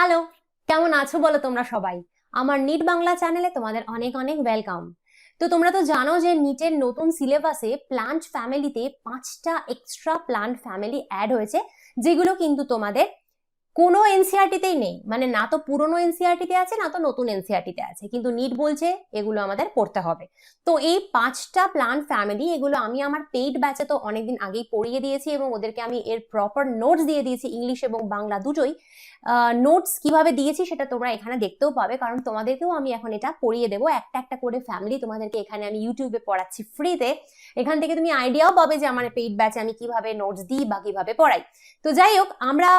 Hello কেমন আছো বলো তোমরা সবাই? আমার নিট বাংলা চ্যানেলে তোমাদের অনেক অনেক ওয়েলকাম তো তোমরা তো জানো যে নিটের নতুন সিলেবাসে প্লান্ট ফ্যামিলিতে পাঁচটা এক্সট্রা প্লান্ট ফ্যামিলি অ্যাড হয়েছে, যেগুলো কিন্তু তোমাদের কোনো এনসিআরটিতেই নেই। মানে না তো পুরনো এনসিআরটিতে আছে, না তো নতুন এনসিআরটিতে আছে। কিন্তু নিট বলছে, এগুলো আমাদের পড়তে হবে। তো এই পাঁচটা প্ল্যান ফ্যামিলি এগুলো আমি আমার পেইড ব্যাচে তো অনেকদিন আগেই পড়িয়ে দিয়েছি এবং ওদেরকে আমি এর প্রপার নোটস দিয়ে দিয়েছি ইংলিশ এবং বাংলা দুটোই। নোটস কীভাবে দিয়েছি সেটা তোমরা এখানে দেখতেও পাবে, কারণ তোমাদেরকেও আমি এখন এটা পড়িয়ে দেবো। একটা একটা করে ফ্যামিলি তোমাদেরকে এখানে আমি ইউটিউবে পড়াচ্ছি ফ্রিতে এখান থেকে তুমি আইডিয়াও পাবে যে আমার পেইড ব্যাচে আমি কীভাবে নোটস দিই বা কীভাবে পড়াই। তো যাই হোক আমরা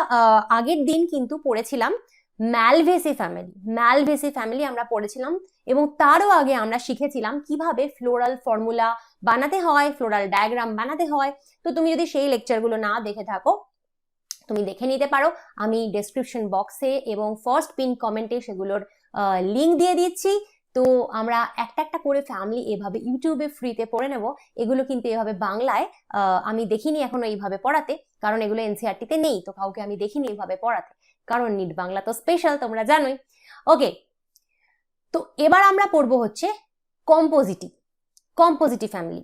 আগের দিন কিন্তু পড়েছিলাম ম্যালভেসি ফ্যামিলি ম্যালভেসি ফ্যামিলি আমরা পড়েছিলাম এবং তারও আগে আমরা শিখেছিলাম কীভাবে ফ্লোরাল ফর্মুলা বানাতে হয় ফ্লোরাল ডায়াগ্রাম বানাতে হয়। তো তুমি যদি সেই লেকচারগুলো না দেখে থাকো, তুমি দেখে নিতে পারো। আমি ডেসক্রিপশন বক্সে এবং ফার্স্ট পিন কমেন্টে সেগুলোর লিঙ্ক দিয়ে দিচ্ছি। তো আমরা একটা একটা করে ফ্যামিলি এভাবে ইউটিউবে ফ্রিতে পড়ে নেব। এগুলো কিন্তু এভাবে বাংলায় আমি দেখিনি এখনও এইভাবে পড়াতে, কারণ এগুলো এনসিআরটিতে নেই, তো কাউকে আমি দেখিনি এইভাবে পড়াতে। কারণ নিট বাংলা তো স্পেশাল তোমরা জানোই। ওকে তো এবার আমরা পড়ব হচ্ছে কম্পোজিটিভ কম্পোজিটিভ ফ্যামিলি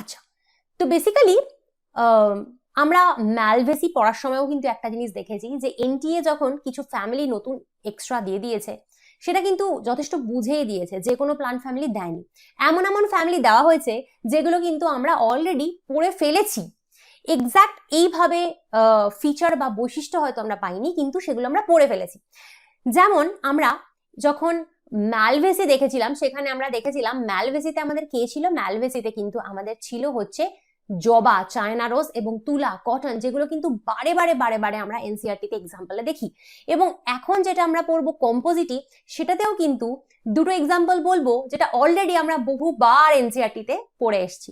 আচ্ছা তো বেসিক্যালি আমরা ম্যালভেসি পড়ার সময়ও কিন্তু একটা জিনিস দেখেছি যে এনটিএ যখন কিছু ফ্যামিলি নতুন এক্সট্রা দিয়ে দিয়েছে সেটা কিন্তু যথেষ্ট বুঝেই দিয়েছে, যে কোনো প্লান্ট ফ্যামিলি দেয়নি। এমন এমন ফ্যামিলি দেওয়া হয়েছে, যেগুলো কিন্তু আমরা অলরেডি পড়ে ফেলেছি। এক্স্যাক্ট এইভাবে ফিচার বা বৈশিষ্ট্য হয়তো আমরা পাইনি, কিন্তু সেগুলো আমরা পড়ে ফেলেছি। যেমন আমরা যখন ম্যালভেসি দেখেছিলাম, সেখানে আমরা দেখেছিলাম ম্যালভেসিতে আমাদের কে ছিল? ম্যালভেসিতে কিন্তু আমাদের ছিল হচ্ছে জবা, চায়না রোজ এবং তুলা, কটন যেগুলো কিন্তু বারে বারে বারে বারে আমরা এনসিআরটিতে এক্সাম্পলে দেখি। এবং এখন যেটা আমরা পড়ব কম্পোজিটিভ সেটাতেও কিন্তু দুটো এক্সাম্পল বলব যেটা অলরেডি আমরা বহুবার এনসিআরটিতে পড়ে এসেছি।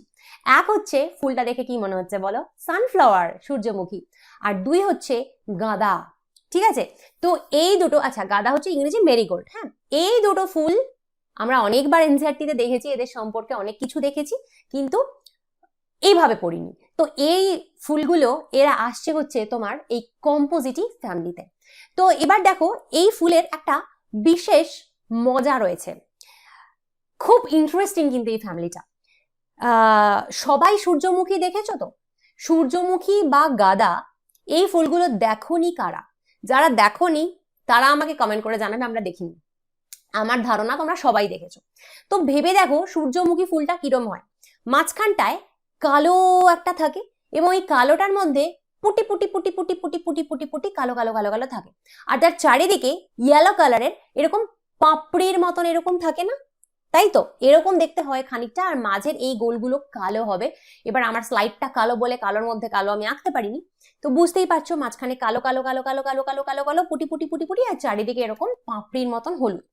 এক হচ্ছে, ফুলটা দেখে কি মনে হচ্ছে বলো? সানফ্লাওয়ার সূর্যমুখী। আর দুই হচ্ছে, গাঁদা। ঠিক আছে? তো এই দুটো আচ্ছা গাঁদা হচ্ছে ইংরেজি মেরিগোল্ড হ্যাঁ? এই দুটো ফুল আমরা অনেকবার এনসিআরটিতে দেখেছি, এদের সম্পর্কে অনেক কিছু দেখেছি, কিন্তু এইভাবে পড়িনি। তো এই ফুলগুলো এরা আসছে হচ্ছে তোমার এই কম্পোজিটিভ ফ্যামিলিতে তো। এবার দেখো, এই ফুলের একটা বিশেষ মজা রয়েছে। খুব ইন্টারেস্টিং কিন্তু এই ফ্যামিলিটা সবাই সূর্যমুখী দেখেছ তো? সূর্যমুখী বা গাদা, এই ফুলগুলো দেখোনি কারা? যারা দেখোনি, তারা আমাকে কমেন্ট করে জানাবে, আমরা দেখিনি। আমার ধারণা তোমরা সবাই দেখেছ। তো ভেবে দেখো সূর্যমুখী ফুলটা কিরম হয়? মাঝখানটায় কালো একটা থাকে এবং এই কালোটার মধ্যে পুটি পুটি পুটি পুটি পুটি পুটি পুটি পুটি কালো কালো কালো কালো থাকে। আর তার চারিদিকে ইয়েলো কালারের এরকম পাপড়ির মতন এরকম থাকে না? তাই তো? এরকম দেখতে হয় খানিকটা আর মাঝের এই গোলগুলো কালো হবে। এবার আমার স্লাইডটা কালো বলে কালোর মধ্যে কালো আমি আঁকতে পারিনি। তো বুঝতেই পারছ মাঝখানে কালো কালো কালো কালো কালো কালো কালো কালো, পুটি পুটি পুটি পুটি আর চারিদিকে এরকম পাপড়ির মতন হলুদ।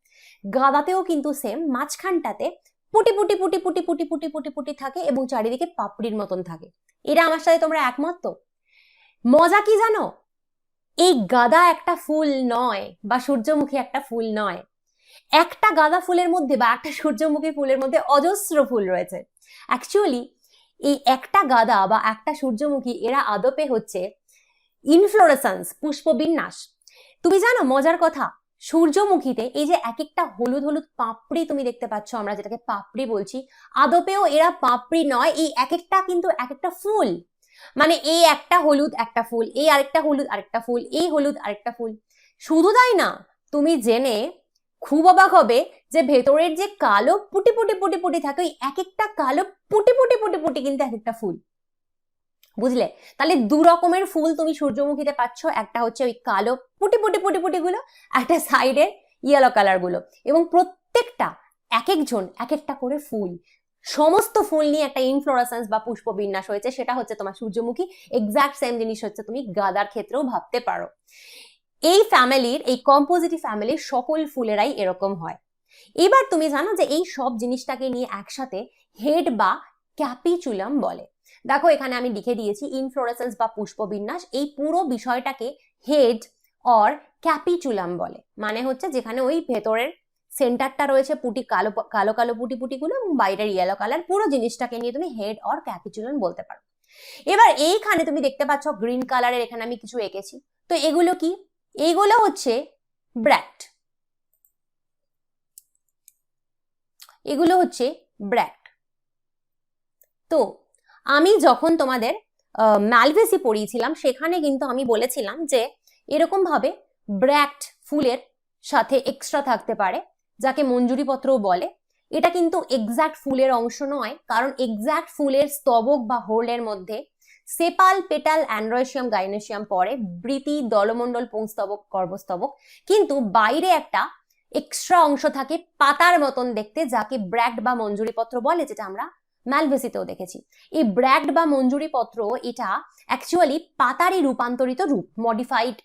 গাদাতেও কিন্তু সেম মাঝখানটাতে পুটি পুটি পুটি পুটি পুটি পুটি পুটি পুটি থাকে এবং চারিদিকে পাপড়ির মতন থাকে। এটা আমার সাথে তোমরা একমত মজা কি জানো? এই গাদা একটা ফুল নয় বা সূর্যমুখী একটা ফুল নয়। একটা গাঁদা ফুলের মধ্যে বা একটা সূর্যমুখী ফুলের মধ্যে অজস্র ফুল রয়েছে। অ্যাকচুয়ালি এই একটা গাদা বা একটা সূর্যমুখী, এরা আদপে হচ্ছে ইনফ্লোরেসেন্স পুষ্পবিন্যাস। তুমি জানো মজার কথা? সূর্যমুখীতে এই যে এক একটা হলুদ হলুদ পাপড়ি তুমি দেখতে পাচ্ছ, আমরা যেটাকে পাপড়ি বলছি, আদপেও এরা পাপড়ি নয়, এই এক একটা কিন্তু এক একটা ফুল। মানে এই একটা হলুদ একটা ফুল, এই আরেকটা হলুদ আরেকটা ফুল, এই হলুদ আরেকটা ফুল। শুধু তাই না, তুমি জেনে খুব অবাক হবে যে ভেতরের যে কালো পুটি পুটি পুটি পুটি থাকে, ওই এক একটা কালো পুটি পুটি পুটি পুটি কিন্তু এক একটা ফুল। বুঝলে? তাহলে দু রকমের ফুল তুমি সূর্যমুখীতে পাচ্ছ, একটা হচ্ছে ওই কালো পুটি পুটি পুটি পুটি গুলো একটা সাইডের ইয়েলো কালারগুলো এবং প্রত্যেকটা এক একজন এক একটা করে ফুল। সমস্ত ফুল নিয়ে একটা ইনফ্লোরেসেন্স বা পুষ্পবিন্যাস হয়েছে, সেটা হচ্ছে তোমার সূর্যমুখী। এক্সাক্ট সেম জিনিস হচ্ছে তুমি গাদার ক্ষেত্রেও ভাবতে পারো। এই ফ্যামিলির এই কম্পোজিটিভ ফ্যামিলির সকল ফুলেরাই এরকম হয়। এবার তুমি জানো যে এই সব জিনিসটাকে নিয়ে একসাথে হেড বা ক্যাপিচুলাম বলে। দেখো এখানে আমি লিখে দিয়েছি ইনফ্লোরেসেন্স বা পুষ্পবিন্যাস। এই পুরো বিষয়টাকে হেড অর ক্যাপিচুলাম বলে। মানে হচ্ছে যেখানে ওই ভেতরের সেন্টারটা রয়েছে পুটি কালো কালো কালো পুটি পুটিগুলো এবং বাইরের ইয়েলো কালার পুরো জিনিসটাকে নিয়ে তুমি হেড অর ক্যাপিচুলাম বলতে পারো। এবার এইখানে তুমি দেখতে পাচ্ছ গ্রিন কালারের এখানে আমি কিছু এঁকেছি। তো এগুলো কি? এইগুলো হচ্ছে ব্র্যাক্ট এগুলো হচ্ছে ব্র্যাক্ট তো আমি যখন তোমাদের ম্যালভেসি পড়িয়েছিলাম সেখানে কিন্তু আমি বলেছিলাম যে এরকম ভাবে ব্র্যাক্ট ফুলের সাথে এক্সট্রা থাকতে পারে, যাকে মঞ্জুরিপত্রও বলে। এটা কিন্তু এক্সাক্ট ফুলের অংশ নয়, কারণ এক্সাক্ট ফুলের স্তবক বা হোলের মধ্যে সেপাল, পেটাল অ্যান্ড্রয়েশিয়াম গাইনেশিয়াম পড়ে, বৃতি, দলমণ্ডল, পুংস্তবক, গর্ভস্তবক। কিন্তু বাইরে একটা এক্সট্রা অংশ থাকে পাতার মতন দেখতে, যাকে ব্র্যাক্ট বা মঞ্জুরিপত্র বলে, যেটা আমরা ম্যালভেসিতেও দেখেছি। এই ব্র্যাক্ট বা মঞ্জুরিপত্র, এটা অ্যাকচুয়ালি পাতারই রূপান্তরিত রূপ মডিফাইড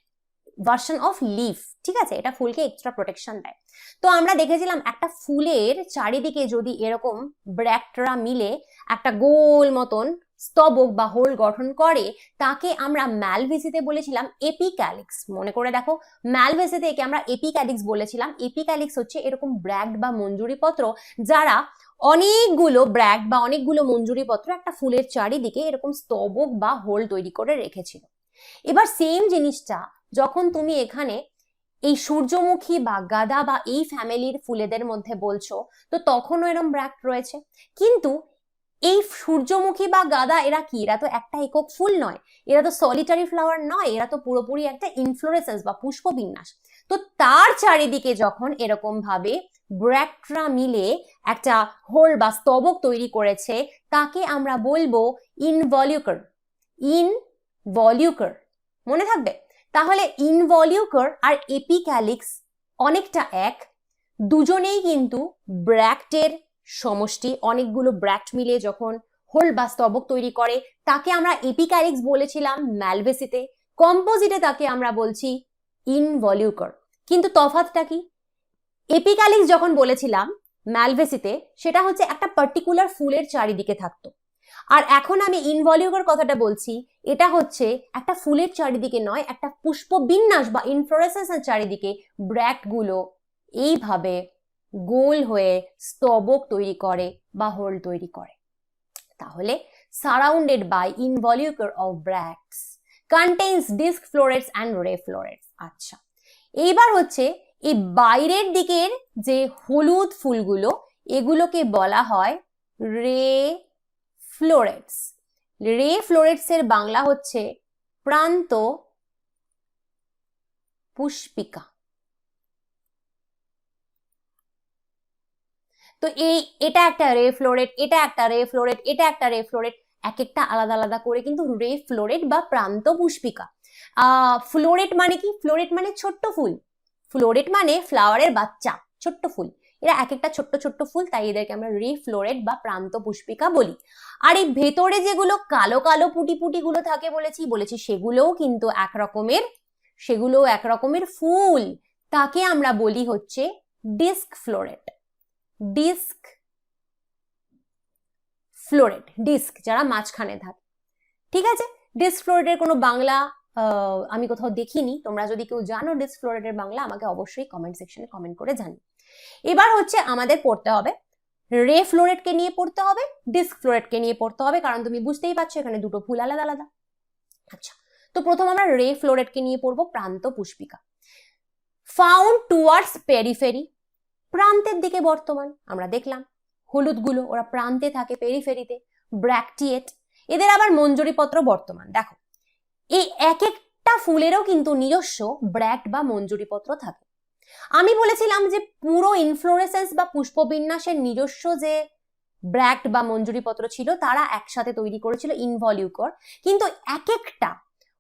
ভার্সন অফ লিফ ঠিক আছে? এটা ফুলকে এক্সট্রা প্রোটেকশন দেয়। তো আমরা দেখেছিলাম একটা ফুলের চারিদিকে যদি এরকম ব্র্যাক্টরা মিলে একটা গোল মতন স্তবক বা হোল গঠন করে, তাকে আমরা ম্যালভেসিতে বলেছিলাম এপিক্যালিক্স মনে করে দেখো, ম্যালভেসিতে একে আমরা এপিক্যালিক্স বলেছিলাম। এপিক্যালিক্স হচ্ছে এরকম ব্র্যাক্ট বা মঞ্জুরিপত্র যারা অনেকগুলো ব্র্যাক্ট বা অনেকগুলো মঞ্জুরিপত্র একটা ফুলের চারিদিকে এরকম স্তবক বা হোল তৈরি করে রেখেছিল। এবার সেম জিনিসটা যখন তুমি এখানে এই সূর্যমুখী বা গাদা বা এই ফ্যামিলির ফুলেদের মধ্যে বলছো, তো তখনও এরম ব্র্যাক রয়েছে। কিন্তু এই সূর্যমুখী বা গাদা এরা কি? এরা তো একটা একক ফুল নয়। এরা তো সলিটারি ফ্লাওয়ার নয়। এরা তো পুরোপুরি একটা ইনফ্লোরেসেন্স বা পুষ্পবিন্যাস। তো তার চারিদিকে যখন এরকম ভাবে ব্র্যাক্টরা মিলে একটা হোল বা স্তবক তৈরি করেছে, তাকে আমরা বলব ইনভলিউকার ইন ভলিউকার মনে থাকবে? তাহলে ইনভলিউকার আর এপিক্যালিক্স অনেকটা এক। দুজনেই কিন্তু ব্র্যাক্টের সমষ্টি, অনেকগুলো ব্র্যাক্ট মিলে যখন হোল বা স্তবক তৈরি করে, তাকে আমরা এপিক্যালিক্স বলেছিলাম ম্যালভেসিতে কম্পোজিটে তাকে আমরা বলছি ইনভলিউকার কিন্তু তফাতটা কি? এপিক্যালিক্স যখন বলেছিলাম ম্যালভেসিতে সেটা হচ্ছে একটা পার্টিকুলার ফুলের চারিদিকে থাকতো। আর এখন আমি ইনভলিউকার কথাটা বলছি, এটা হচ্ছে একটা ফুলের চারিদিকে নয়, একটা পুষ্প বিন্যাস বা ইনফ্লোরেসেন্সের চারিদিকে ব্র্যাক্টগুলো এইভাবে গোল হয়ে স্তবক তৈরি করে বা হোল তৈরি করে। তাহলে surrounded by involucre of bracts contains disc florets and ray florets আচ্ছা এইবার হচ্ছে এই বাইরের দিকের যে হলুদ ফুলগুলো, এগুলোকে বলা হয় রে ফ্লোরেটস। রে ফ্লোরেটস এর বাংলা হচ্ছে প্রান্ত পুষ্পিকা। তো এই, এটা একটা রে ফ্লোরেট, এটা একটা রে ফ্লোরেট, এটা একটা রে ফ্লোরেট এক একটা আলাদা আলাদা করে কিন্তু রে ফ্লোরেট বা প্রান্ত পুষ্পিকা। ফ্লোরেট মানে কি? ফ্লোরেট মানে ছোট্ট ফুল। ফ্লোরেট মানে ফ্লাওয়ারের বাচ্চা, ছোট্ট ফুল। এরা এক একটা ছোট্ট ছোট্ট ফুল, তাই এদেরকে আমরা রি ফ্লোরেট বা প্রান্ত পুষ্পিকা বলি। আর এই ভেতরে যেগুলো কালো কালো পুটি পুটি গুলো থাকে বলেছি বলেছি সেগুলোও কিন্তু এক রকমের সেগুলোও এক রকমের ফুল। তাকে আমরা বলি হচ্ছে disc floret. Disc floret, disc যারা মাঝখানে থাকে। ঠিক আছে? ডিস্ক ফ্লোরেটের কোনো বাংলা আমি কোথাও দেখিনি। তোমরা যদি কেউ জানো ডিস্ক ফ্লোরেটের বাংলা, আমাকে অবশ্যই কমেন্ট সেকশনে কমেন্ট করে জানি এবার হচ্ছে আমাদের পড়তে হবে রে ফ্লোরেটকে নিয়ে পড়তে হবে ডিস্ক ফ্লোরেটকে নিয়ে পড়তে হবে, কারণ তুমি বুঝতেই পারছ এখানে দুটো ফুল আলাদা আলাদা। আচ্ছা তো প্রথম আমরা রে ফ্লোরেটকে নিয়ে পড়ব প্রান্ত পুষ্পিকা। ফাউন্ড টুয়ার্ডস পেরিফেরি প্রান্তের দিকে বর্তমান, আমরা দেখলাম হলুদগুলো, ওরা প্রান্তে থাকে পেরিফেরিতে ব্র্যাকটিয়েট এদের আবার মঞ্জুরিপত্র বর্তমান। দেখো, এই এক একটা ফুলেরও কিন্তু নিজস্ব ব্র্যাক্ট বা মঞ্জুরিপত্র থাকে। আমি বলেছিলাম যে পুরো ইনফ্লোরেসেন্স বা পুষ্পবিন্যাসের নিজস্ব যে ব্র্যাক্ট বা মঞ্জুরিপত্র ছিল, তারা একসাথে তৈরি করেছিল ইনভলিউকর কিন্তু এক একটা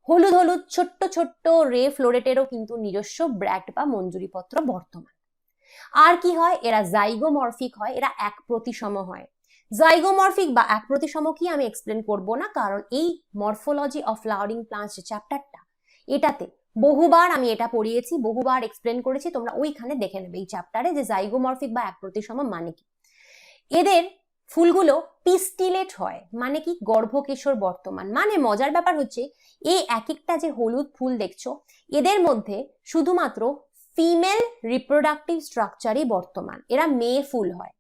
হলুদ হলুদ ছোট্ট ছোট্ট রে ফ্লোরেটেরও কিন্তু নিজস্ব ব্র্যাক্ট বা মঞ্জুরিপত্র বর্তমান। আর কি হয়? এরা জাইগোমরফিক হয়, এরা এক প্রতিসম হয়। জাইগোমরফিক বা এক প্রতিসম কি আমি এক্সপ্লেন করব না, কারণ এই মরফোলজি অফ ফ্লাওয়ারিং প্লান্টস চ্যাপ্টারটা এটাতে বহুবার আমি এটা পড়িয়েছি, বহুবার এক্সপ্লেন করেছি, তোমরা ওইখানে দেখে নেবে এই চ্যাপ্টারে যে জাইগোমরফিক বা এক প্রতিসম মানে কি। এদের ফুলগুলো পিস্টিলেট হয় মানে কি গর্ভকেশর বর্তমান। মানে মজার ব্যাপার হচ্ছে, এই এক একটা যে হলুদ ফুল দেখছ, এদের মধ্যে শুধুমাত্র ফিমেল রিপ্রোডাক্টিভ স্ট্রাকচারই বর্তমান। এরা মেয়ে ফুল হয়।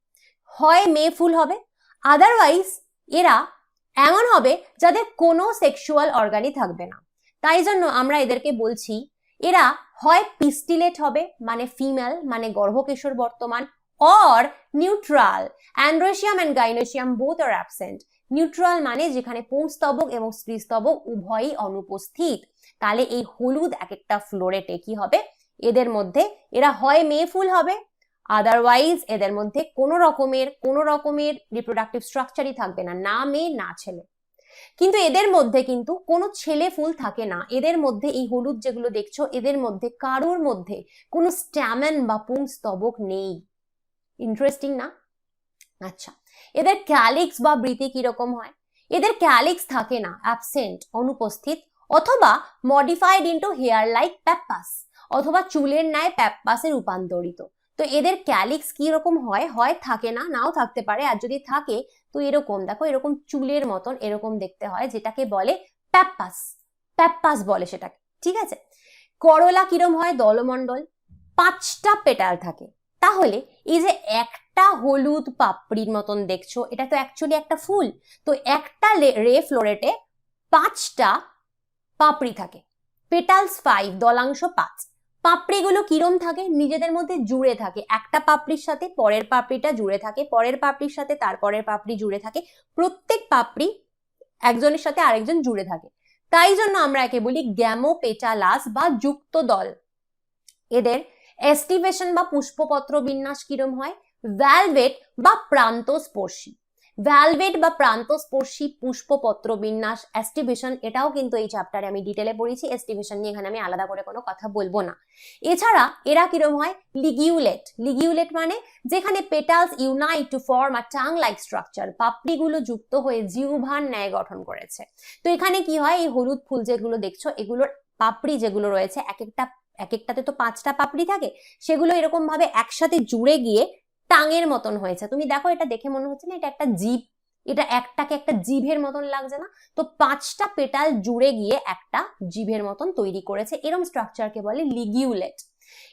হয় মেয়ে ফুল হবে আদারওয়াইজ এরা এমন হবে যাদের কোনো সেক্সুয়াল অর্গানই থাকবে না। তাই জন্য আমরা এদেরকে বলছি, এরা হয় পিস্টিলেট হবে মানে ফিমেল মানে গর্ভকেশর বর্তমান or neutral androecium and gynoecium both R absent neutral মানে যেখানে পুংস্তবক এবং স্ত্রীস্তবক উভয়ই অনুপস্থিত। তাহলে এই হলুদ এক একটা ফ্লোরেটে কি হবে। এদের মধ্যে এরা হয় মেয়ে ফুল হবে। আদারওয়াইজ এদের মধ্যে কোনো রকমের কোনো রকমের রিপ্রোডাক্টিভ স্ট্রাকচারই থাকবে না না মেয়ে, না ছেলে। কিন্তু এদের মধ্যে কিন্তু কোনো ছেলে ফুল থাকে না। এদের মধ্যে এই হলুদ যেগুলো দেখছ, এদের মধ্যে কারোর মধ্যে কোনো স্ট্যামেন বা পুংস্তবক নেই। ইন্টারেস্টিং না? আচ্ছা এদের ক্যালিক্স বা বৃতি কীরকম হয়? এদের ক্যালিক্স থাকে না অ্যাবসেন্ট অনুপস্থিত, অথবা modified into hair like pappus অথবা চুলের ন্যায় প্যাপাসে রূপান্তরিত। তো এদের ক্যালিক্স কি রকম হয়? হয় থাকে না, নাও থাকতে পারে, আর যদি থাকে তো এরকম, দেখো এরকম চুলের মতন এরকম দেখতে হয়, যেটাকে বলে প্যাপাস প্যাপাস বলে সেটাকে, ঠিক আছে? করলা কিরম হয়? দলমণ্ডল। পাঁচটা পেটাল থাকে। তাহলে এই যে একটা হলুদ পাপড়ির মতন দেখছ, এটা তো অ্যাকচুয়ালি একটা ফুল। তো একটা রে ফ্লোরেটে পাঁচটা পাপড়ি থাকে। পেটালস ফাইভ দলাংশ পাঁচ। পাপড়িগুলো কিরম থাকে? নিজেদের মধ্যে জুড়ে থাকে। একটা পাপড়ির সাথে পরের পাপড়িটা জুড়ে থাকে, পরের পাপড়ির সাথে তারপরের পাপড়ি জুড়ে থাকে। প্রত্যেক পাপড়ি একজনের সাথে আরেকজন জুড়ে থাকে। তাই জন্য আমরা একে বলি গ্যামো পেটালাস বা যুক্ত দল। এদের এস্টিভেশন বা পুষ্পপত্র বিন্যাস কিরম হয়? ভ্যালভেট বা প্রান্তস্পর্শী। ভ্যালভেট বা প্রান্তস্পর্শী পুষ্পপত্র বিন্যাস এস্টিভেশন এটাও কিন্তু এই চ্যাপ্টারে আমি ডিটেলে পড়েছি। এস্টিভেশন নিয়ে এখানে আমি আলাদা করে কোনো কথা বলব না। এছাড়া এরা কিরম হয়? লিগিউলেট লিগিউলেট মানে যেখানে petals unite to form a tongue like structure পাপড়িগুলো যুক্ত হয়ে জিউভার ন্যায় গঠন করেছে। তো এখানে কি হয়? এই হলুদ ফুল যেগুলো দেখছ, এগুলোর পাপড়ি যেগুলো রয়েছে এক একটা এক একটাতে তো পাঁচটা পাপড়ি থাকে, সেগুলো এরকম ভাবে একসাথে জুড়ে গিয়ে টাঙের মতন হয়েছে। তুমি দেখো, এটা দেখে মনে হচ্ছে না, এটা একটা জিভ এটা একটাকে একটা জিভের মতন লাগছে না? তো পাঁচটা পেটাল জুড়ে গিয়ে একটা জিভের মতন তৈরি করেছে। এরম স্ট্রাকচারকে বলে লিগিউলেট।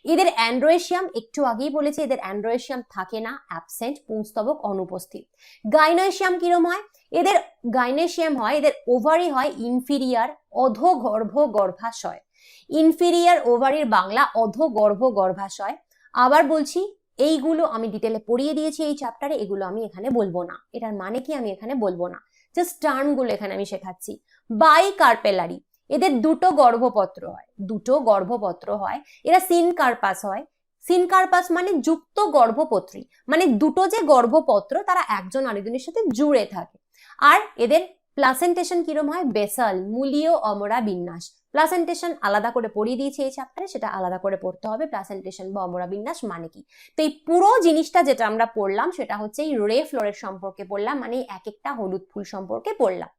এদের অ্যান্ড্রোয়েশিয়াম, একটু আগেই বলেছি, এদের অ্যান্ড্রোয়েশিয়াম থাকে না, অ্যাবসেন্ট, পুংস্তবক, অনুপস্থিত। গাইনোয়েশিয়াম কিরম হয়? এদের গাইনেশিয়াম হয়, এদের ওভারি হয় ইনফিরিয়ার অধগর্ভ গর্ভাশয় ইনফিরিয়ার ওভারির বাংলা অধগর্ভ গর্ভাশয় আবার বলছি এইগুলো আমি ডিটেলে পড়িয়ে দিয়েছি এই চ্যাপ্টারে এগুলো আমি এখানে বলব না। এটার মানে কি আমি এখানে বলব না। জাস্ট টার্মগুলো এখানে আমি শেখাচ্ছি। বাই কার্পেলারি এদের দুটো গর্ভপত্র হয়। দুটো গর্ভপত্র হয়। এরা সিনকার্পাস হয়। সিনকার্পাস মানে যুক্ত গর্ভপত্রী। মানে দুটো যে গর্ভপত্র, তারা একজন আরেকজনের সাথে জুড়ে থাকে। আর এদের প্লাসেন্টেশন কিরম হয়? বেসাল মূলীয় অমরা বিন্যাস। প্লাসেন্টেশন আলাদা করে পড়িয়ে দিয়েছি এই চ্যাপ্টারে সেটা আলাদা করে পড়তে হবে। প্লাসেন্টেশন বা অমরা বিন্যাস মানে কি? তো এই পুরো জিনিসটা যেটা আমরা পড়লাম, সেটা হচ্ছে এই রে ফ্লোরের সম্পর্কে পড়লাম মানে এক একটা হলুদ ফুল সম্পর্কে পড়লাম।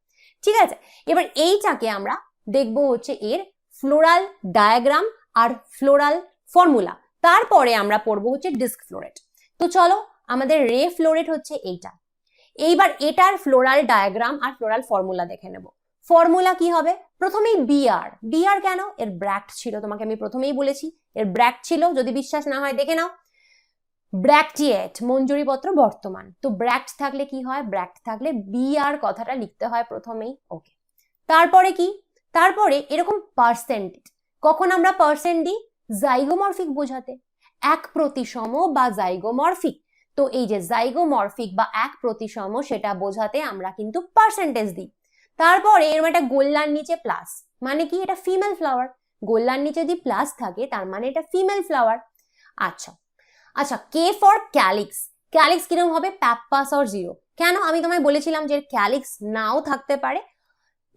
ঠিক আছে? এবার এইটাকে আমরা দেখব হচ্ছে এর ফ্লোরাল ডায়াগ্রাম আর ফ্লোরাল ফর্মুলা তারপরে আমরা পড়ব হচ্ছে ডিস্ক ফ্লোরেট তো চলো, আমাদের রে ফ্লোরেট হচ্ছে এইটা। এইবার এটার ফ্লোরাল ডায়াগ্রাম আর ফ্লোরাল ফর্মুলা দেখে নেব। ফর্মুলা কি হবে? প্রথমেই বিআর বিআর কেন? এর ব্র্যাক্ট ছিল, তোমাকে আমি প্রথমেই বলেছি। এর ব্র্যাক্ট ছিল, যদি বিশ্বাস না হয়, দেখে নাও। ব্র্যাকটিয়েট মঞ্জুরিপত্র বর্তমান। তো ব্র্যাক্ট থাকলে কি হয়? ব্র্যাক্ট থাকলে বিআর কথাটা লিখতে হয় প্রথমেই। ওকে তারপরে কি? তারপরে এরকম পার্সেন্টেজ কখন আমরা পার্সেন্ট দিই? জাইগোমরফিক বোঝাতে। এক প্রতিসম বা জাইগোমরফিক তো এই যে জাইগোমরফিক বা এক প্রতিসম সেটা বোঝাতে আমরা কিন্তু পার্সেন্টেজ দিই। তারপরে এরকম একটা গোল্লার নিচে প্লাস মানে কি? এটা ফিমেল ফ্লাওয়ার গোল্লার নিচে যদি প্লাস থাকে, তার মানে এটা ফিমেল ফ্লাওয়ার আচ্ছা আচ্ছা কে ফর ক্যালিক্স ক্যালিক্স কীরকম হবে? প্যাপাস অর জিরো কেন? আমি তোমায় বলেছিলাম যে ক্যালিক্স নাও থাকতে পারে।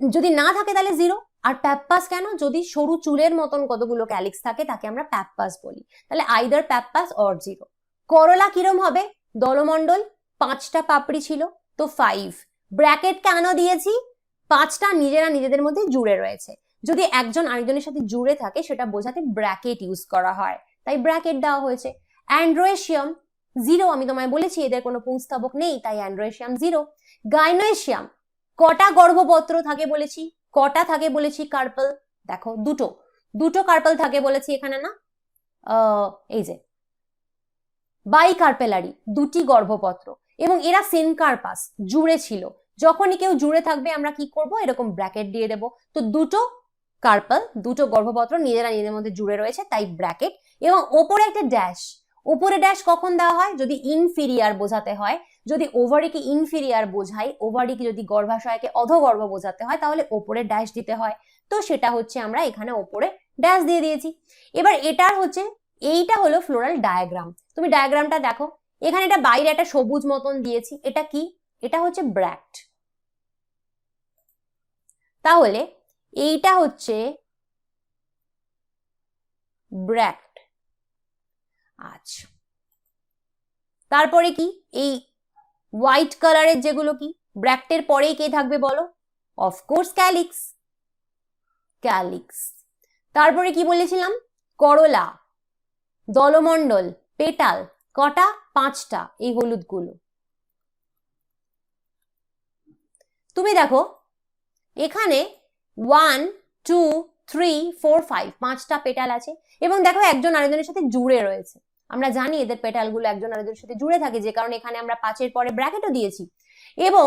যদি না থাকে তাহলে জিরো আর প্যাপাস কেন? যদি সরু চুলের মতন কতগুলো ক্যালিক্স থাকে, তাকে আমরা প্যাপাস বলি। তাহলে আইদার প্যাপাস অর জিরো করলা কিরম হবে? দলমণ্ডল, পাঁচটা পাপড়ি ছিল, তো ফাইভ ব্র্যাকেট কেন দিয়েছি? পাঁচটা নিজেরা নিজেদের মধ্যে জুড়ে রয়েছে। যদি একজন আরেকজনের সাথে জুড়ে থাকে, সেটা বোঝাতে ব্র্যাকেট ইউজ করা হয়। তাই ব্র্যাকেট দেওয়া হয়েছে। অ্যান্ড্রোয়েশিয়াম জিরো আমি তোমায় বলেছি, এদের কোনো পুংস্তাবক নেই, তাই অ্যান্ড্রোয়েশিয়াম জিরো গাইনোয়েশিয়াম কটা গর্ভপত্র থাকে বলেছি? কটা থাকে বলেছি কার্পল দেখো, দুটো। দুটো কার্পল থাকে বলেছি এখানে না? এই যে বাই কার্পেলারি দুটি গর্ভপত্র এবং এরা সেনকার্পাস জুড়ে ছিল। যখনই কেউ জুড়ে থাকবে, আমরা কি করব? এরকম ব্র্যাকেট দিয়ে দেব। তো দুটো কার্পাল দুটো গর্ভপত্র নিজেরা নিজেদের মধ্যে জুড়ে রয়েছে, তাই ব্র্যাকেট এবং ওপরে একটা ড্যাশ ওপরে ড্যাশ কখন দেওয়া হয়? যদি ইনফিরিয়ার বোঝাতে হয়, যদি ওভারিকে ইনফিরিয়ার বোঝাই ওভারিকে যদি গর্ভাশয়কে অধগর্ভ বোঝাতে হয়, তাহলে ওপরে ড্যাশ দিতে হয়। তো সেটা হচ্ছে আমরা এখানে ওপরে ড্যাশ দিয়ে দিয়েছি। এবার এটার হচ্ছে এইটা হলো ফ্লোরাল ডায়াগ্রাম তুমি ডায়াগ্রামটা দেখো, এখানে এটা বাইরে একটা সবুজ মতন দিয়েছি, এটা কি? এটা হচ্ছে ব্র্যাক্ট। তাহলে এইটা হচ্ছে ব্র্যাক্ট। আচ্ছা। তারপরে কি? এই হোয়াইট কালারের যেগুলো কি? ব্র্যাক্টের পরেই কে থাকবে বলো? অফকোর্স ক্যালিক্স ক্যালিক্স তারপরে কি বলেছিলাম? করলা। দলমণ্ডল, পেটাল, কটা, পাঁচটা, এই হলুদগুলো। তুমি দেখো, এখানে one two three four five পাঁচটা পেটাল আছে এবং দেখো একজন আরেকজনের সাথে জুড়ে রয়েছে। আমরা জানি এদের পেটালগুলো একজন আরেকজনের সাথে জুড়ে থাকে, যে কারণে এখানে আমরা পাঁচের পরে ব্র্যাকেটও দিয়েছি। এবং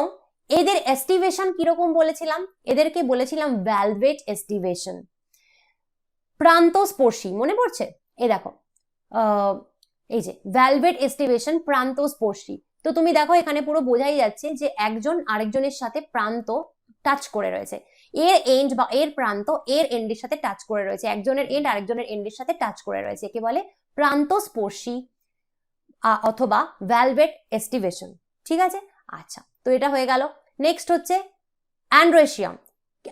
এদের এস্টিভেশন কীরকম বলেছিলাম? এদেরকে বলেছিলাম ভ্যালভেট এস্টিভেশন প্রান্তস্পর্শী, মনে পড়ছে? এ দেখো এই যে ভ্যালভেট এস্টিভেশন প্রান্তস্পর্শী। তো তুমি দেখো, এখানে পুরো বোঝাই যাচ্ছে যে একজন আরেকজনের সাথে প্রান্ত টাচ করে রয়েছে। এর এন্ড বা এর প্রান্ত, এর এন্ডের সাথে টাচ করে রয়েছে। একজনের এন্ড আরেকজনের এন্ডের সাথে টাচ করে রয়েছে। একে বলে প্রান্তস্পর্শী অথবা ভ্যালভেট এস্টিভেশন ঠিক আছে? আচ্ছা তো এটা হয়ে গেল। নেক্সট হচ্ছে অ্যান্ড্রেশিয়াম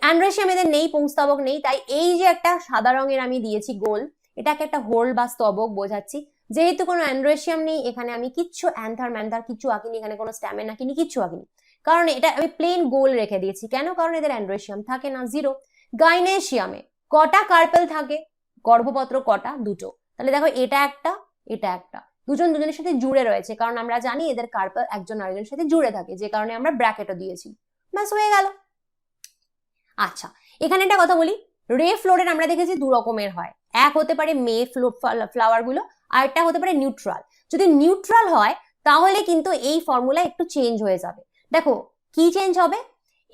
অ্যান্ড্রেশিয়াম এদের নেই পুংস্তবক নেই, তাই এই যে একটা সাদা রঙের আমি দিয়েছি গোল এটাকে একটা হোল বা স্তবক বোঝাচ্ছি। যেহেতু কোনো অ্যান্ড্রেশিয়াম নেই, এখানে আমি কিচ্ছু অ্যান্থার, ম্যান্থার কিচ্ছু আঁকিনি, এখানে কোনো স্ট্যামেন আঁকিনি, কিচ্ছু আঁকিনি। কারণ এটা আমি প্লেন গোল রেখে দিয়েছি। কেন? কারণ এদের অ্যান্ড্রেশিয়াম থাকে না জিরো গাইনেশিয়ামে কটা কার্পেল থাকে? গর্ভপত্র কটা? দুটো। তাহলে দেখো, এটা একটা এটা একটা। দুজন দুজনের সাথে জুড়ে রয়েছে। কারণ আমরা জানি এদের কার্পেল একজন আরেকজনের সাথে জুড়ে থাকে, যে কারণে আমরা ব্র্যাকেটও দিয়েছি। ব্যাস, হয়ে গেল। আচ্ছা এখানে একটা কথা বলি। রে ফ্লোরের আমরা দেখেছি দু রকমের হয়। এক হতে পারে মে ফ্লাওয়ারগুলো, আর একটা হতে পারে নিউট্রাল যদি নিউট্রাল হয়, তাহলে কিন্তু এই ফর্মুলা একটু চেঞ্জ হয়ে যাবে। দেখো, কি চেঞ্জ হবে?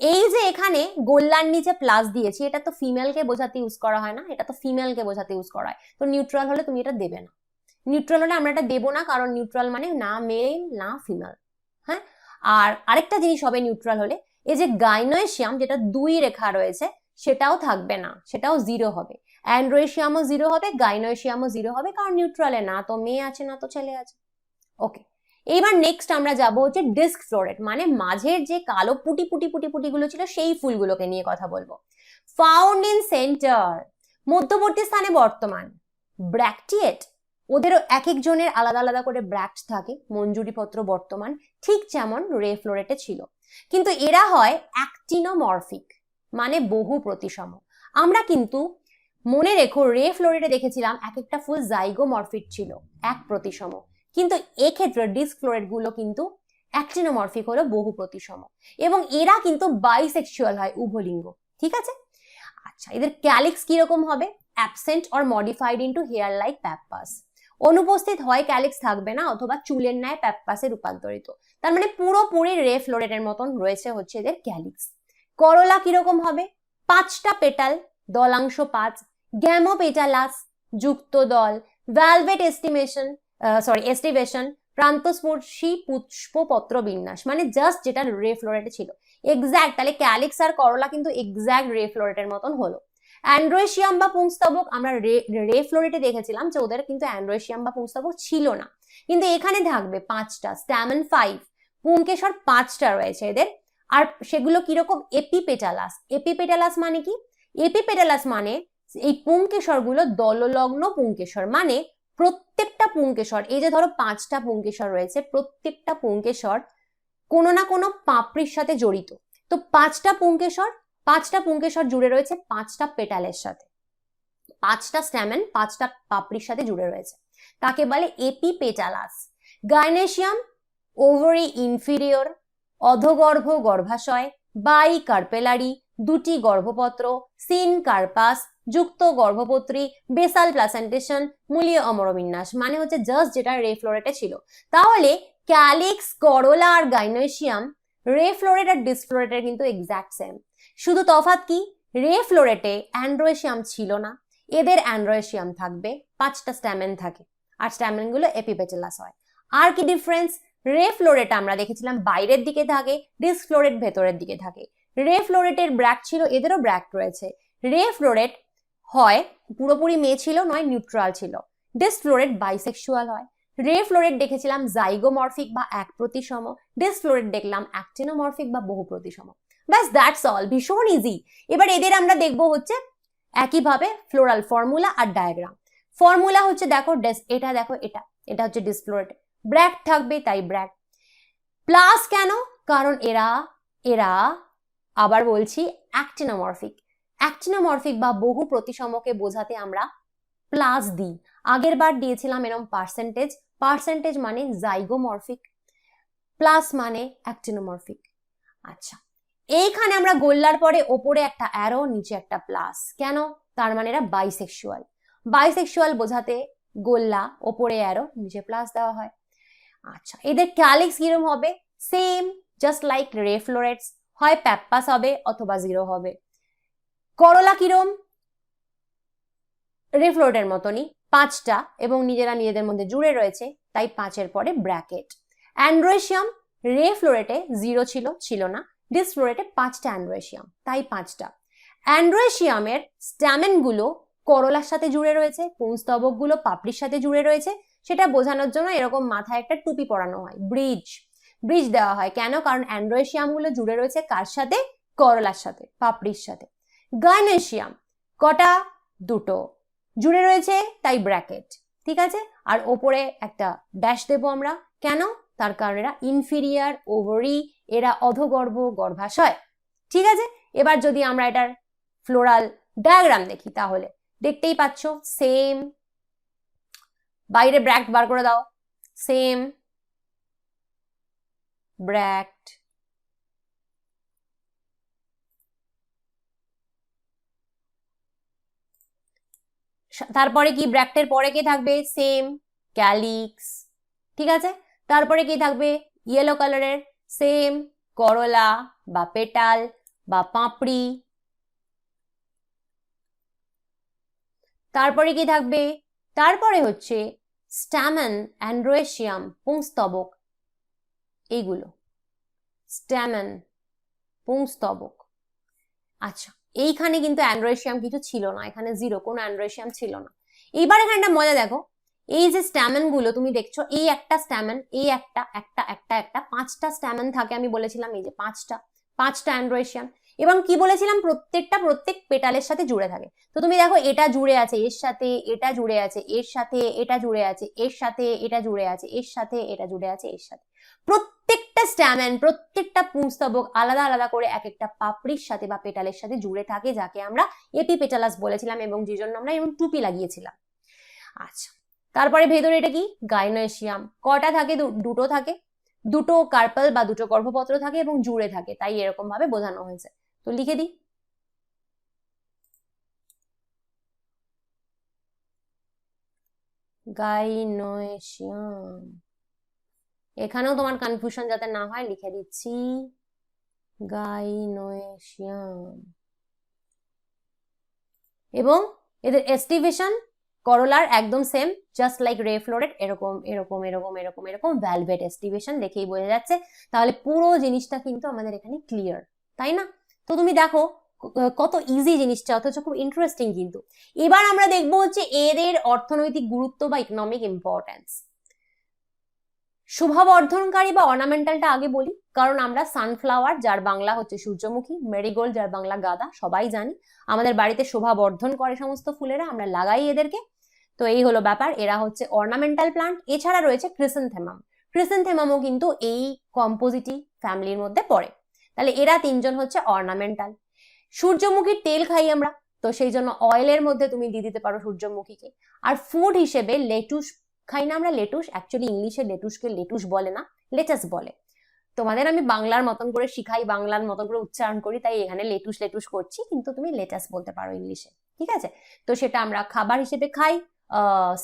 এই যে এখানে গোল্লার নিচে প্লাস দিয়েছি, এটা তো ফিমেলকে বোঝাতে ইউজ করা হয় না, এটা তো ফিমেলকে বোঝাতে ইউজ করা হয়। তো নিউট্রাল হলে তুমি এটা দেবে না। নিউট্রাল হলে আমরা এটা দেবো না, কারণ নিউট্রাল মানে না মেল না ফিমেল হ্যাঁ? আর আরেকটা জিনিস হবে নিউট্রাল হলে, এই যে গাইনোয়েশিয়াম যেটা দুই রেখা রয়েছে, সেটাও থাকবে না, সেটাও জিরো হবে। অ্যান্ড্রোয়েশিয়ামও জিরো হবে, গাইনোয়েশিয়ামও জিরো হবে, কারণ নিউট্রালে না তো মেয়ে আছে, না তো ছেলে আছে। ওকে এইবার নেক্সট আমরা যাব হচ্ছে ডিস্ক ফ্লোরেট মানে মাঝের যে কালো পুটি পুটি পুটি পুটি গুলো ছিল, সেই ফুলগুলোকে নিয়ে কথা বলব। ফাউন্ড ইন সেন্টার মধ্যবর্তী স্থানে বর্তমান ব্র্যাকটিয়েট ওদেরও এক একজনের আলাদা আলাদা করে ব্র্যাক্ট থাকে, মঞ্জুরিপত্র বর্তমান, ঠিক যেমন রে ফ্লোরেটে ছিল। কিন্তু এরা হয় অ্যাক্টিনোমরফিক মানে বহু প্রতিসম। আমরা কিন্তু মনে রেখো, রে ফ্লোরেটে দেখেছিলাম এক একটা ফুল জাইগোমরফিক ছিল, এক প্রতিসম। কিন্তু এক্ষেত্রে ডিস্ক ফ্লোরেটগুলো কিন্তু অ্যাক্টিনোমরফিক হলো বহু প্রতিসম। এবং এরা কিন্তু বাইসেক্সুয়াল হয়, উভলিঙ্গ। ঠিক আছে? আচ্ছা এদের ক্যালিক্স কীরকম হবে? Absent or modified into hair like pappus অনুপস্থিত হয় ক্যালিক্স থাকবে না, অথবা চুলের ন্যায় প্যাপাসে রূপান্তরিত। তার মানে পুরোপুরি রে ফ্লোরেটের মতন রয়েছে হচ্ছে এদের ক্যালিক্স। করলা কীরকম হবে? পাঁচটা পেটাল, দলাংশ পাঁচ গ্যামো পেটালাস যুক্ত দল ভ্যালভেট এস্টিমেশন সরি এস্টিভেশন প্রান্তস্পর্শী পুষ্পপত্র বিন্যাস মানে জাস্ট যেটা রে ফ্লোরেটে ছিল। এক্স্যাক্ট তাহলে ক্যালিক্স আর করলা কিন্তু এক্স্যাক্ট রে ফ্লোরেটের মতন হলো। অ্যান্ড্রোয়েশিয়াম বা পুংস্তবক আমরা রে ফ্লোরেটে দেখেছিলাম যে ওদের কিন্তু অ্যান্ড্রোয়েশিয়াম বা পুংস্তবক ছিল না। কিন্তু এখানে থাকবে পাঁচটা স্ট্যামেন ফাইভ পুংকেশর পাঁচটা রয়েছে এদের। আর সেগুলো কীরকম? এপিপেটালাস এপিপেটালাস মানে কি? এপিপেটালাস মানে এই পুংকেশরগুলো দললগ্ন পুংকেশর মানে প্রত্যেকটা পুংকেশর, এই যে ধরো পাঁচটা পুংকেশর রয়েছে, প্রত্যেকটা পুংকেশর কোনো না কোনো পাপড়ির সাথে জড়িত। তো পাঁচটা পুংকেশর পাঁচটা পুংকেশর জুড়ে রয়েছে পাঁচটা পেটালের সাথে। পাঁচটা স্ট্যামেন, পাঁচটা পাপড়ির সাথে জুড়ে রয়েছে। তাকে বলে epipetalous gynoecium, ovary inferior, অধগর্ভ গর্ভাশয়, বাই কার্পেলারি, দুটি গর্ভপত্র, সিন কার্পাস যুক্ত গর্ভপত্রী বেসাল প্লাসেন্টেশন মূলীয় অমরবিন্যাস মানে হচ্ছে জাস্ট যেটা রে ফ্লোরেটে ছিল। তাহলে ক্যালিক্স, করোলা আর গাইনোশিয়াম রে ফ্লোরেট আর ডিসফ্লোরেটের কিন্তু এক্স্যাক্ট সেম শুধু তফাৎ কি? রে ফ্লোরেটে অ্যান্ড্রোয়েশিয়াম ছিল না। এদের অ্যান্ড্রোয়েশিয়াম থাকবে, পাঁচটা স্ট্যামেন থাকে, আর স্ট্যামেনগুলো এপিপেটেলাস হয়। আর কি ডিফারেন্স রে ফ্লোরেট আমরা দেখেছিলাম বাইরের দিকে থাকে ডিস ফ্লোরেট ভেতরের দিকে থাকে। রে ফ্লোরেটের ব্র্যাক ছিল, এদেরও ব্র্যাক রয়েছে। রে ফ্লোরেট হয়, পুরোপুরি মেয়ে ছিল নয় নিউট্রাল ছিল। ডিস ফ্লোরেট বাইসেক্সুয়াল হয়। রে ফ্লোরেট দেখেছিলাম জাইগোমরফিক বা এক প্রতিসম। ডিস ফ্লোরেট দেখলাম অ্যাক্টিনোমরফিক বা বহু প্রতিসম। ব্যাস দ্যাটস অল ভীষণ ইজি এবার এদের আমরা দেখব হচ্ছে একইভাবে ফ্লোরাল ফর্মুলা আর ডায়াগ্রাম ফর্মুলা হচ্ছে দেখো এটা দেখো এটা এটা হচ্ছে ডিসফ্লোরেট ব্র্যাক থাকবে, তাই ব্র্যাক প্লাস কেন? কারণ এরা এরা, আবার বলছি অ্যাক্টিনোমরফিক অ্যাক্টিনোমরফিক বা বহু প্রতিসমকে বোঝাতে আমরা প্লাস দিই আগের বার দিয়েছিলাম এরকম পার্সেন্টেজ পার্সেন্টেজ মানে জাইগোমরফিক প্লাস মানে অ্যাক্টিনোমরফিক আচ্ছা এইখানে আমরা গোল্লার পরে ওপরে একটা অ্যারো নিচে একটা প্লাস কেন? তার মানে এরা বাইসেক্সুয়াল বাইসেক্সুয়াল বোঝাতে গোল্লা, ওপরে অ্যারো নিচে প্লাস দেওয়া হয়। আচ্ছা এদের ক্যালিক্স কিরম হবে? সেম জাস্ট লাইক রেফ্লোরেটস হয় প্যাপ্পাস হবে অথবা জিরো হবে। করলা কিরম? রে ফ্লোরেটের মতনই, পাঁচটা এবং নিজেরা নিজেদের মধ্যে জুড়ে রয়েছে, তাই পাঁচের পরে ব্র্যাকেট। অ্যান্ড্রোয়েশিয়াম রে ফ্লোরেটে জিরো ছিল ছিল না ডিসফ্লোরেটে পাঁচটা অ্যান্ড্রোয়েশিয়াম, তাই পাঁচটা। অ্যান্ড্রোয়েশিয়ামের স্ট্যামেনগুলো করলার সাথে জুড়ে রয়েছে পুংস্তবকগুলো পাপড়ির সাথে জুড়ে রয়েছে, সেটা বোঝানোর জন্য এরকম মাথায় একটা টুপি পরানো হয়, ব্রিজ। ব্রিজ দেওয়া হয় কেন? কারণ অ্যান্ড্রোয়েশিয়ামগুলো জুড়ে রয়েছে কার সাথে? করলার সাথে, পাপড়ির সাথে। গাইনেশিয়াম কটা? দুটো। জুড়ে রয়েছে তাই ব্র্যাকেট, ঠিক আছে? আর ওপরে একটা ড্যাশ দেবো আমরা। কেন? তার কারণ এরা ইনফিরিয়ার ওভারি এরা অধগর্ভ, গর্ভাশয়, ঠিক আছে? এবার যদি আমরা এটার ফ্লোরাল ডায়াগ্রাম দেখি তাহলে, দেখতেই পাচ্ছ সেম বাইরে ব্র্যাক্ট বার করে দাও সেম ব্র্যাক্ট তারপরে কি ব্র্যাক্টের পরে কি থাকবে? সেম ক্যালিক্স ঠিক আছে? তারপরে কি থাকবে? ইয়েলো কালারের সেম করলা বা পেটাল বা পাঁপড়ি। তারপরে কি থাকবে? তারপরে হচ্ছে স্ট্যামন অ্যান্ড্রোয়েশিয়াম পুংস্তবক। এইগুলো। স্ট্যামন পুংস্তবক। আচ্ছা এইখানে কিন্তু অ্যান্ড্রোয়েশিয়াম কিছু ছিল না, এখানে জিরো কোনো অ্যান্ড্রোয়েশিয়াম ছিল না। এইবার এখানে একটা মজা দেখো, এই যে স্ট্যামেনগুলো, তুমি দেখছ, এই একটা স্ট্যামেন এই একটা একটা একটা একটা, পাঁচটা স্ট্যামেন থাকে আমি বলেছিলাম, এই যে পাঁচটা পাঁচটা অ্যান্ড্রোয়েশিয়াম এবং কি বলেছিলাম, প্রত্যেকটা, প্রত্যেক পেটালের সাথে জুড়ে থাকে। তো তুমি দেখো, এটা জুড়ে আছে, এর সাথে এটা জুড়ে আছে, এর সাথে এটা জুড়ে আছে, এর সাথে এটা জুড়ে আছে, এর সাথে এটা জুড়ে আছে, এর সাথে। প্রত্যেকটা স্ট্যামেন প্রত্যেকটা পুংস্তবক আলাদা আলাদা করে এক একটা পাপড়ির সাথে বা পেটালের সাথে জুড়ে থাকে, যাকে আমরা এপি পেটালাস বলেছিলাম এবং যে জন্য আমরা এরকম টুপি লাগিয়েছিলাম। আচ্ছা তারপরে ভেতরে এটা কি? গাইনোয়েশিয়াম কটা থাকে? দুটো থাকে। দুটো কার্পল বা দুটো গর্ভপত্র থাকে এবং জুড়ে থাকে, তাই এরকম ভাবে বোঝানো হয়েছে। তো লিখে দিই। গাইনোয়েশিয়াম এখানেও তোমার কনফিউশন যাতে না হয়, লিখে দিচ্ছি গাইনোয়েশিয়াম এবং এদের এস্টিভেশন করলার একদম same just like ray floret এরকম এরকম এরকম এরকম এরকম ভ্যালভেট এস্টিভেশন দেখেই বোঝা যাচ্ছে। তাহলে পুরো জিনিসটা কিন্তু আমাদের এখানে ক্লিয়ার তাই না? তো তুমি দেখো কত ইজি জিনিসটা, অথচ খুব ইন্টারেস্টিং কিন্তু। এবার আমরা দেখব হচ্ছে এদের অর্থনৈতিক গুরুত্ব বা ইকোনমিক ইম্পর্টেন্স শুভবর্ধনকারী বা অর্নামেন্টালটা আগে বলি, কারণ আমরা সানফ্লাওয়ার যার বাংলা হচ্ছে সূর্যমুখী মেরিগোল্ড যার বাংলা গাঁদা, সবাই জানি। আমাদের বাড়িতে শোভা বর্ধন করে সমস্ত ফুলেরা, আমরা লাগাই এদেরকে। তো এই হলো ব্যাপার, এরা হচ্ছে অর্নামেন্টাল প্লান্ট এছাড়া রয়েছে ক্রিসেন্থেমাম ক্রিসেন্থেমামও কিন্তু এই কম্পোজিটি ফ্যামিলির মধ্যে পড়ে। তাহলে এরা তিনজন হচ্ছে অর্নামেন্টাল সূর্যমুখীর তেল খাই আমরা, তো সেই জন্য অয়েলের মধ্যে তুমি দিয়ে দিতে পারো সূর্যমুখীকে। আর ফুড হিসেবে লেটুস খাই না আমরা লেটুস অ্যাকচুয়ালি ইংলিশে লেটুসকে লেটুস বলে না লেটাস বলে। তোমাদের আমি বাংলার মতন করে শিখাই, বাংলার মতন করে উচ্চারণ করি, তাই এখানে লেটুস লেটুস করছি, কিন্তু তুমি লেটাস বলতে পারো ইংলিশে, ঠিক আছে? তো সেটা আমরা খাবার হিসেবে খাই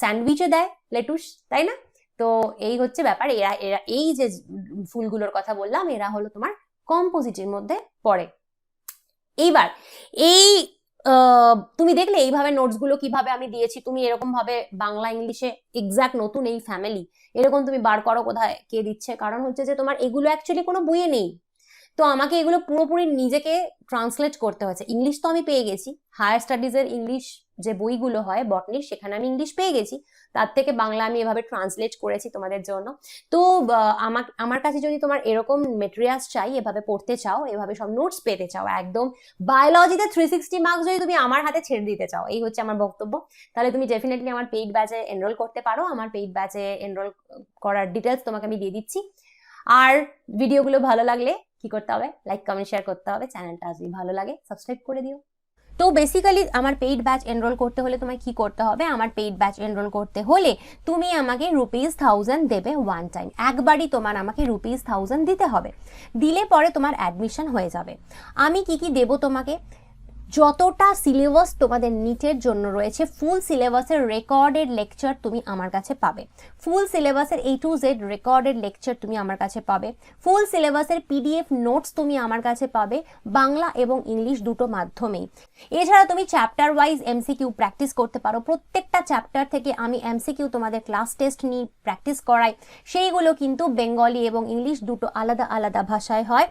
স্যান্ডউইচে দেয় লেটুস, তাই না? তো এই হচ্ছে ব্যাপার, এরা এরা, এই যে ফুলগুলোর কথা বললাম, এরা হলো তোমার কম্পোজিটের মধ্যে পড়ে। এইবার, এই তুমি দেখলে এইভাবে নোটসগুলো কীভাবে আমি দিয়েছি? তুমি এরকম ভাবে বাংলা ইংলিশে এক্সাক্ট নতুন এই ফ্যামিলি এরকম তুমি বার করো কোথায় কে দিচ্ছে? কারণ হচ্ছে যে তোমার এগুলো অ্যাকচুয়ালি কোনো বইয়ে নেই। তো আমাকে এগুলো পুরোপুরি নিজেকে ট্রান্সলেট করতে হয়েছে। ইংলিশ তো আমি পেয়ে গেছি। হায়ার স্টাডিজের ইংলিশ যে বইগুলো হয় বটনির সেখানে আমি ইংলিশ পেয়ে গেছি। তার থেকে বাংলা আমি এভাবে ট্রান্সলেট করেছি তোমাদের জন্য। তো আমার আমার কাছে যদি তোমার এরকম মেটেরিয়ালস চাই, এভাবে পড়তে চাও, এভাবে সব নোটস পেতে চাও, একদম বায়োলজিতে থ্রি সিক্সটি মার্কস যদি তুমি আমার হাতে ছেড়ে দিতে চাও, এই হচ্ছে আমার বক্তব্য। তাহলে তুমি ডেফিনেটলি আমার পেইড ব্যাচে এনরোল করতে পারো। আমার পেইড ব্যাচে এনরোল করার ডিটেলস তোমাকে আমি দিয়ে দিচ্ছি। আর ভিডিওগুলো ভালো লাগলে কি করতে হবে? লাইক কমেন্ট শেয়ার করতে হবে। চ্যানেলটা যদি ভালো লাগে সাবস্ক্রাইব করে দিও। তো বেসিক্যালি আমার পেইড ব্যাচ এনরোল করতে হলে তোমায় কি করতে হবে? আমার পেইড ব্যাচ এনরোল করতে হলে তুমি আমাকে রুপিস থাউজেন্ড দেবে ওয়ান টাইম একবারই তোমার আমাকে রুপিস থাউজেন্ড দিতে হবে। দিলে পরে তোমার অ্যাডমিশন হয়ে যাবে। আমি কি কি দেব তোমাকে? যতটা সিলেবাস তোমাদের নিটের জন্য রয়েছে ফুল সিলেবাসের রেকর্ডেড লেকচার তুমি আমার কাছে পাবে। ফুল সিলেবাসের A to Z recorded lecture তুমি আমার কাছে পাবে। ফুল সিলেবাসের পিডিএফ নোটস তুমি আমার কাছে পাবে, বাংলা এবং ইংলিশ দুটো মাধ্যমেই। এছাড়া তুমি চ্যাপ্টার ওয়াইজ এমসিকিউ প্র্যাকটিস করতে পারো। প্রত্যেকটা চ্যাপ্টার থেকে আমি এমসিকিউ তোমাদের ক্লাস টেস্ট নিয়ে প্র্যাকটিস করাই। সেইগুলো কিন্তু বেঙ্গলি এবং ইংলিশ দুটো আলাদা আলাদা ভাষায় হয়।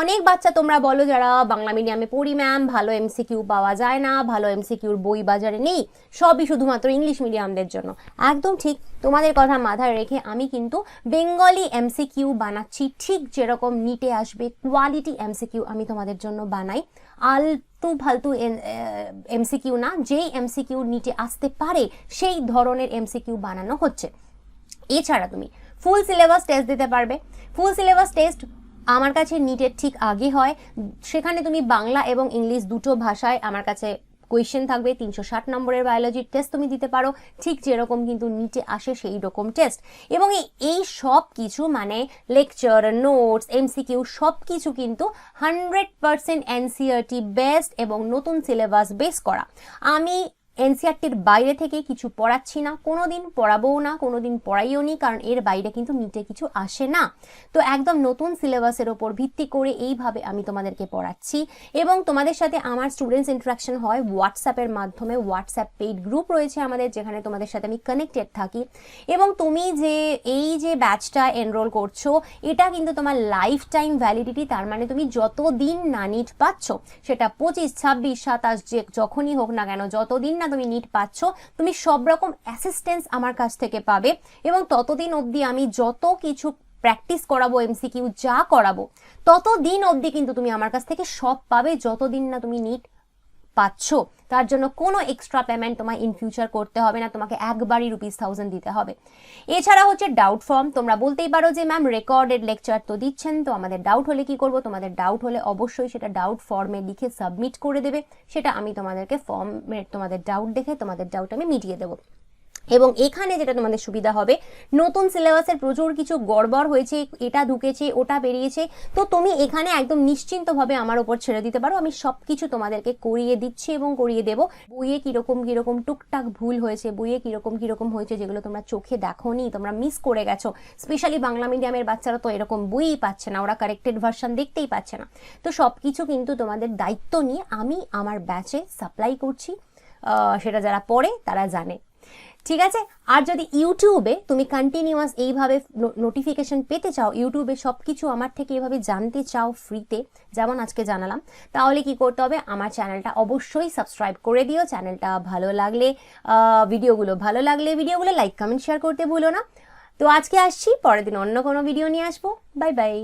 অনেক বাচ্চা তোমরা বলো যারা বাংলা মিডিয়ামে পড়ি ম্যাম ভালো এমসিকিউ পাওয়া যায় না, ভালো এমসিকিউর বই বাজারে নেই, সবই শুধুমাত্র ইংলিশ মিডিয়ামদের জন্য। একদম ঠিক, তোমাদের কথা মাথায় রেখে আমি কিন্তু বেঙ্গলি এমসিকিউ বানাচ্ছি, ঠিক যেরকম নিটে আসবে, কোয়ালিটি এমসিকিউ আমি তোমাদের জন্য বানাই। আলতু ফালতু এমসিকিউ না, যেই এমসিকিউ নিটে আসতে পারে, সেই ধরনের এমসিকিউ বানানো হচ্ছে। এছাড়া তুমি ফুল সিলেবাস টেস্ট দিতে পারবে। ফুল সিলেবাস টেস্ট আমার কাছে নিটের ঠিক আগে হয়। সেখানে তুমি বাংলা এবং ইংলিশ দুটো ভাষায় আমার কাছে কোয়েশ্চেন থাকবে, তিনশো ষাট নম্বরের বায়োলজির টেস্ট তুমি দিতে পারো। ঠিক যেরকম কিন্তু নিচে আসে সেই রকম টেস্ট এবং এই সব কিছু মানে লেকচার নোটস এমসিকিউ সব কিছু কিন্তু হান্ড্রেড পারসেন্ট এনসিআরটি বেস্ট এবং নতুন সিলেবাস বেস করা। আমি এনসিআরটির বাইরে থেকে কিছু পড়াচ্ছি না কোনো দিন পড়াবোও না কোনো দিন পড়াইও নি, কারণ এর বাইরে কিন্তু নিটে কিছু আসে না। তো একদম নতুন সিলেবাসের ওপর ভিত্তি করে এইভাবে আমি তোমাদেরকে পড়াচ্ছি এবং তোমাদের সাথে আমার স্টুডেন্টস ইন্টারাকশন হয় হোয়াটসঅ্যাপের মাধ্যমে। হোয়াটসঅ্যাপ পেইড গ্রুপ রয়েছে আমাদের, যেখানে তোমাদের সাথে আমি কানেক্টেড থাকি। এবং তুমি যে এই যে ব্যাচটা এনরোল করছ, এটা কিন্তু তোমার লাইফ টাইম ভ্যালিডিটি তার মানে তুমি যতদিন না নিট পাচ্ছ, সেটা পঁচিশ, ছাব্বিশ, সাতাশ, যে যখনই হোক না কেন, যতদিন না তুমি নিট পাচ্ছ, তুমি সব রকম অ্যাসিস্ট্যান্স আমার কাছ থেকে পাবে এবং ততদিন অবধি আমি যত কিছু প্র্যাকটিস করাবো এমসিকিউ যা করাবো, ততদিন অবধি কিন্তু তুমি আমার কাছ থেকে সব পাবে যতদিন না তুমি নিট পাচ্ছ। তার জন্য কোনো এক্সট্রা পেমেন্ট তোমায় ইন ফিউচার করতে হবে না, তোমাকে একবারই রুপিস থাউজেন্ড দিতে হবে। এছাড়া হচ্ছে ডাউট ফর্ম তোমরা বলতেই পারো যে ম্যাম রেকর্ডেড লেকচার তো দিচ্ছেন, তো আমাদের ডাউট হলে কি করব? তোমাদের ডাউট হলে অবশ্যই সেটা ডাউট ফর্মে লিখে সাবমিট করে দেবে। সেটা আমি তোমাদেরকে ফর্মের তোমাদের ডাউট দেখে তোমাদের ডাউট আমি মিটিয়ে দেবো। এবং এখানে যেটা তোমাদের সুবিধা হবে, নতুন সিলেবাসের প্রচুর কিছু গড়বড় হয়েছে, এটা ঢুকেছে, ওটা বেরিয়েছে, তো তুমি এখানে একদম নিশ্চিন্তভাবে আমার ওপর ছেড়ে দিতে পারো। আমি সব কিছু তোমাদেরকে করিয়ে দিচ্ছি এবং করিয়ে দেবো। বইয়ে কীরকম কীরকম টুকটাক ভুল হয়েছে, বইয়ে কীরকম কীরকম হয়েছে যেগুলো তোমরা চোখে দেখোনি, তোমরা মিস করে গেছো। স্পেশালি বাংলা মিডিয়ামের বাচ্চারা তো এরকম বইই পাচ্ছে না, ওরা কারেক্টেড ভার্সন দেখতেই পাচ্ছে না। তো সব কিছু কিন্তু তোমাদের দায়িত্ব নিয়ে আমি আমার ব্যাচে সাপ্লাই করছি। সেটা যারা পড়ে তারা জানে। ঠিক আছে? আর যদি ইউটিউবে তুমি কন্টিনিউয়াস এইভাবে নোটিফিকেশন পেতে চাও, ইউটিউবে সব কিছু আমার থেকে এভাবে জানতে চাও ফ্রিতে যেমন আজকে জানালাম, তাহলে কি করতে হবে? আমার চ্যানেলটা অবশ্যই সাবস্ক্রাইব করে দিও। চ্যানেলটা ভালো লাগলে ভিডিওগুলো ভালো লাগলে ভিডিওগুলো লাইক কমেন্ট শেয়ার করতে ভুলো না। তো আজকে আসছি, পরের দিন অন্য কোনো ভিডিও নিয়ে আসব। Bye bye